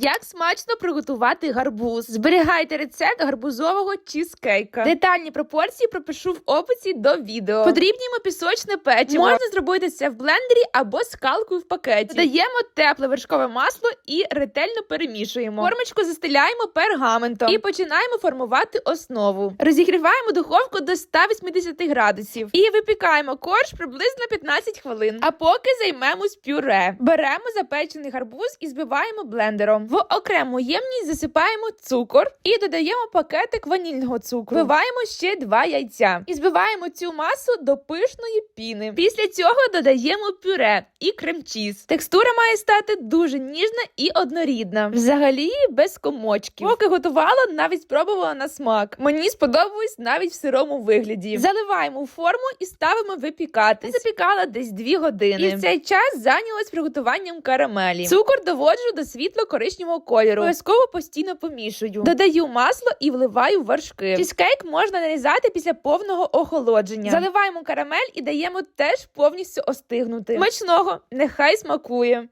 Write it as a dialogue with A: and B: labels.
A: Як смачно приготувати гарбуз? Зберігайте рецепт гарбузового чізкейка. Детальні пропорції пропишу в описі до відео. Потрібні йому пісочне печиво. Можна зробити це в блендері або скалкою в пакеті. Додаємо тепле вершкове масло і ретельно перемішуємо. Формочку застеляємо пергаментом і починаємо формувати основу. Розігріваємо духовку до 180 градусів і випікаємо корж приблизно 15 хвилин. А поки займемось пюре. Беремо запечений гарбуз і збиваємо блендером. В окрему ємність засипаємо цукор і додаємо пакетик ванільного цукру. Вбиваємо ще два яйця і збиваємо цю масу до пишної піни. Після цього додаємо пюре і крем-чіз. Текстура має стати дуже ніжна і однорідна. Взагалі без комочків. Поки готувала, навіть спробувала на смак. Мені сподобалось навіть в сирому вигляді. Заливаємо форму і ставимо випікати. Запікала десь 2 години. І в цей час зайнялась приготуванням карамелі. Цукор доводжу до світло-коричневого кольору. Обов'язково постійно помішую. Додаю масло і вливаю вершки. Чізкейк можна нарізати після повного охолодження. Заливаємо карамель і даємо теж повністю остигнути. Смачного, нехай смакує.